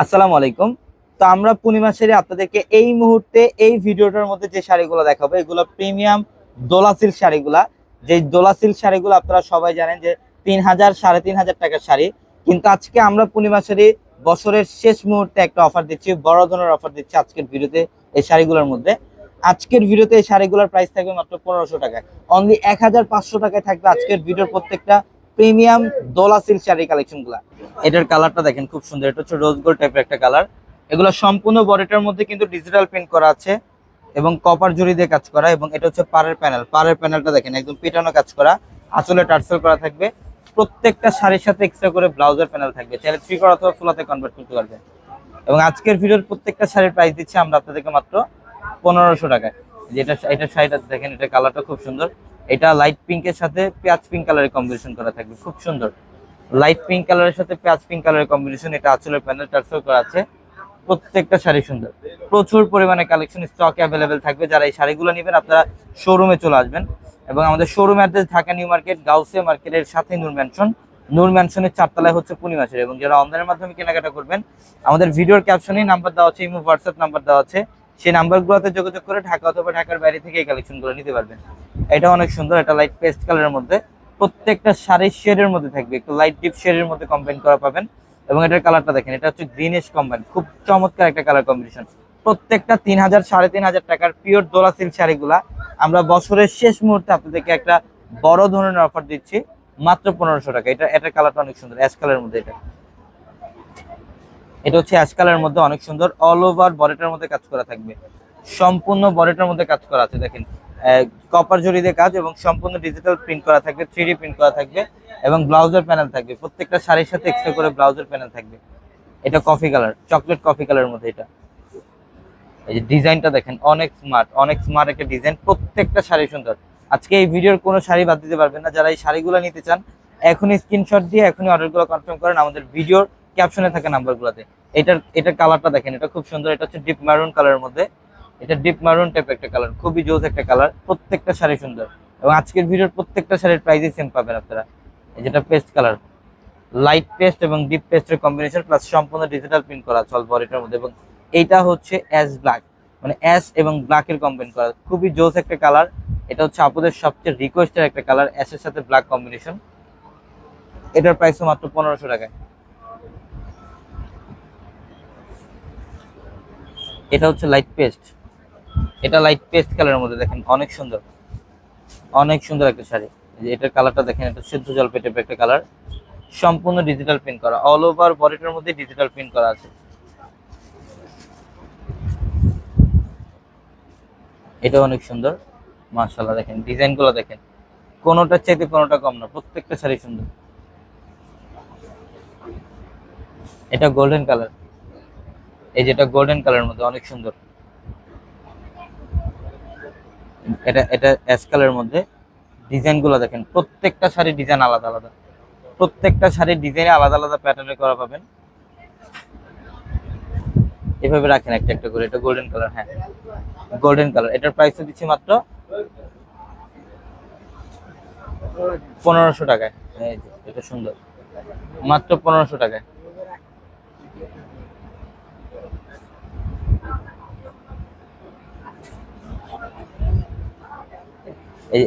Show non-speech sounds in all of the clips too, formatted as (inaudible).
আসসালামু আলাইকুম। তো আমরা পূর্ণিমা শাড়ি আপনাদেরকে এই মুহূর্তে এই ভিডিওটার মধ্যে যে শাড়িগুলো দেখাবো, এগুলো প্রিমিয়াম দোলা সিল্ক শাড়িগুলা। যে দোলা সিল্ক শাড়িগুলো আপনারা সবাই জানেন যে তিন হাজার, সাড়ে তিন হাজার টাকার শাড়ি। কিন্তু আজকে আমরা পূর্ণিমা শাড়ি বছরের শেষ মুহূর্তে একটা অফার দিচ্ছি, বড় ধরনের অফার দিচ্ছি আজকের ভিডিওতে এই শাড়িগুলোর মধ্যে। আজকের ভিডিওতে এই শাড়িগুলোর প্রাইস থাকবে মাত্র পনেরোশো টাকায়। অনলি এক হাজার পাঁচশো টাকায় থাকবে আজকের ভিডিওর প্রত্যেকটা প্রিমিয়াম দোলা সিল্ক শাড়ি কালেকশনগুলো এটার কালারটা দেখেন, খুব সুন্দর। এটা হচ্ছে রোজ গোল্ড টাইপের একটা কালার এগুলো সম্পূর্ণ বডিটার মধ্যে কিন্তু ডিজিটাল প্রিন্ট করা আছে এবং কপার জড়ি দিয়ে কাজ করা এবং এটা হচ্ছে পাড়ের প্যানেল পাড়ের প্যানেলটা দেখেন, একদম পিটানো কাজ করা। আসলে টার্সেল করা থাকবে। প্রত্যেকটা শাড়ির সাথে এক্সট্রা করে ব্লাউজের প্যানেল থাকবে। চাইলে থ্রি করা অথবা ফুলাতে কনভার্ট করতে পারবে এবং আজকের ভিডিওর প্রত্যেকটা শাড়ির প্রাইস দিচ্ছি আমরা আপনাদেরকে মাত্র পনেরোশো টাকায়। যেটা এটা শাড়িটা দেখেন, এটা কালারটা খুব সুন্দর। এটা লাইট পিঙ্কের সাথে পেঁয়াজ পিঙ্ক কালারের কম্বিনেশন করা থাকবে, খুব সুন্দর। লাইট পিঙ্ক কালারের সাথে পেঁয়াজ পিঙ্ক কালারের কম্বিনেশন এটা আঁচলের প্যানেল টার্সেল করা আছে। প্রত্যেকটা শাড়ি সুন্দর। প্রচুর পরিমাণে কালেকশন স্টক অ্যাভেলেবেল থাকবে। যারা এই শাড়িগুলো নেবেন, আপনারা শোরুমে চলে আসবেন। এবং আমাদের showroom address Dhaka New Market Gausia মার্কেটের সাথে নূর ম্যানশন নূর ম্যানশনের চারতলায় হচ্ছে পূর্ণিমা শাড়ি এবং যারা অনলাইনের মাধ্যমে কেনাকাটা করবেন, আমাদের ভিডিওর ক্যাপশনেই নাম্বার দেওয়া আছে, ইমো হোয়াটসঅ্যাপ নাম্বার দেওয়া আছে। সেই নাম্বারগুলোতে যোগাযোগ করে ঢাকা অথবা ঢাকার বাইরে থেকে এই কালেকশনগুলো নিতে পারবেন। এটা অনেক সুন্দর, এটা লাইট পেস্ট কালারের মধ্যে। প্রত্যেকটা শাড়ির শেডের মধ্যে থাকবে, একটু লাইট ডিপ শেডের মধ্যে কম্বাইন করা পাবেন। এবং এটার কালারটা দেখেন, এটা হচ্ছে গ্রিনিশ কম্বাইন খুব চমৎকার একটা কালার কম্বিনেশন প্রত্যেকটা তিন হাজার, সাড়ে তিন হাজার টাকার পিওর দোলা সিল্ক শাড়িগুলা আমরা বছরের শেষ মুহূর্তে আপনাদেরকে একটা বড় ধরনের অফার দিচ্ছি, মাত্র পনেরোশো টাকা। এটা, এটার কালারটা অনেক সুন্দর অ্যাশ কালারের মধ্যে এটা। এটা হচ্ছে অ্যাশ মধ্যে অনেক সুন্দর অল ওভার বডিটার মধ্যে কাজ করা থাকবে। সম্পূর্ণ বডিটার মধ্যে কাজ করা আছে, দেখেন। কপার জড়ি দিয়ে কাজ এবং সম্পূর্ণ ডিজিটাল প্রিন্ট করা থাকবে থ্রি প্রিন্ট করা থাকবে এবং ব্লাউজের প্যানেল থাকবে। প্রত্যেকটা শাড়ির সাথে এক্সট্রা করে ব্লাউজের প্যানেল থাকবে। এটা কফি কালার চকলেট কফি কালারের মধ্যে এটা। এই যে ডিজাইনটা দেখেন, অনেক স্মার্ট অনেক স্মার্ট একটা ডিজাইন, প্রত্যেকটা শাড়ি সুন্দর। আজকে এই ভিডিওর কোনো শাড়ি বাদ দিতে পারবেন না। যারা এই শাড়িগুলো নিতে চান, এখনই স্ক্রিনশট দিয়ে এখনই অর্ডারগুলো কনফার্ম করেন। আমাদের ভিডিওর ক্যাপশনে থাকা নাম্বারগুলোতে। এটার এটার কালারটা দেখেন, এটা খুব সুন্দর, এটা হচ্ছে ডিপ ম্যারুন কালারের মধ্যে। এটা ডিপ মারুন টাইপ একটা কালার খুবই জোস একটা কালার প্রত্যেকটা শাড়ি সুন্দর। এবং আজকের ভিডিওর প্রত্যেকটা শাড়ির প্রাইসই সেম পাবেন আপনারা। যেটা পেস্ট কালার লাইট পেস্ট এবং ডিপ পেস্টের কম্বিনেশন প্লাস সম্পূর্ণ ডিজিটাল প্রিন্ট করা, চল বডিটার মধ্যে। এবং এইটা হচ্ছে অ্যাশ ব্ল্যাক মানে অ্যাশ এবং ব্ল্যাকের কম্বিন করা। খুবই জোস একটা কালার এটা হচ্ছে আপনাদের সবচেয়ে রিকোয়েস্টের একটা কালার অ্যাশের সাথে ব্ল্যাক কম্বিনেশন এটার প্রাইসও মাত্র পনেরোশো টাকায়। এটা হচ্ছে লাইট পেস্ট এটা লাইট পেস্ট কালারের মধ্যে দেখেন, অনেক সুন্দর। অনেক সুন্দর একটা শাড়ি। এটার কালারটা দেখেন, এটা সিদ্ধ জল পেটে একটা কালার সম্পূর্ণ ডিজিটাল প্রিন্ট করা। অল ওভার বডিটার মধ্যে ডিজিটাল প্রিন্ট করা আছে। এটা অনেক সুন্দর। মার্শাল্লাহ দেখেন ডিজাইনগুলো দেখেন। কোনোটার চাইতে কোনোটা কম না, প্রত্যেকটা শাড়ি সুন্দর। এটা গোল্ডেন কালার এই যেটা গোল্ডেন কালারের মধ্যে, অনেক সুন্দর। এটা এটা অ্যাশ কালারের মধ্যে ডিজাইনগুলো দেখেন, প্রত্যেকটা শাড়ির ডিজাইন আলাদা আলাদা। প্রত্যেকটা শাড়ির ডিজাইনে আলাদা আলাদা প্যাটার্নে করা পাবেন। এভাবে রাখেন একটা একটা করে, এটা গোল্ডেন কালার হ্যাঁ। গোল্ডেন কালার এটার প্রাইস দিচ্ছি মাত্র পনেরোশো টাকায়। এটা সুন্দর। মাত্র পনেরোশো টাকায়।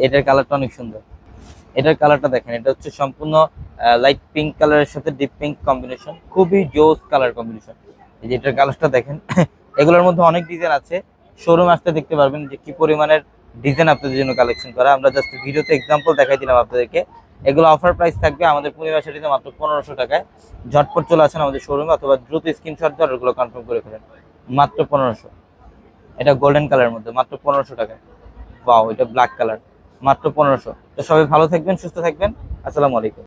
এটার কালারটা অনেক সুন্দর। এটার কালারটা দেখেন, এটা হচ্ছে সম্পূর্ণ লাইট পিঙ্ক কালারের সাথে ডিপ পিঙ্ক কম্বিনেশন খুবই জোস কালার কম্বিনেশন এই যে এটার কালারটা দেখেন, (laughs) এগুলোর মধ্যে অনেক ডিজাইন আছে। শোরুম আসতে দেখতে পারবেন যে কি পরিমাণের ডিজাইন আপনাদের জন্য কালেকশন করা। আমরা জাস্ট ভিডিওতে এক্সাম্পল দেখাই দিলাম আপনাদেরকে। এগুলো অফার প্রাইস থাকবে আমাদের পূর্ণিমা শাড়িতে মাত্র পনেরোশো টাকায়। ঝটপট চলে আসেন আমাদের শোরুমে অথবা দ্রুত স্ক্রিনশট দিয়ে অর্ডারগুলো কনফার্ম করে ফেলেন। মাত্র পনেরোশো। এটা গোল্ডেন কালারের মধ্যে, মাত্র পনেরোশো টাকায়। বাও এটা ব্ল্যাক কালার মাত্র পনেরোশো। তো সবাই ভালো থাকবেন, সুস্থ থাকবেন। আসসালামু আলাইকুম।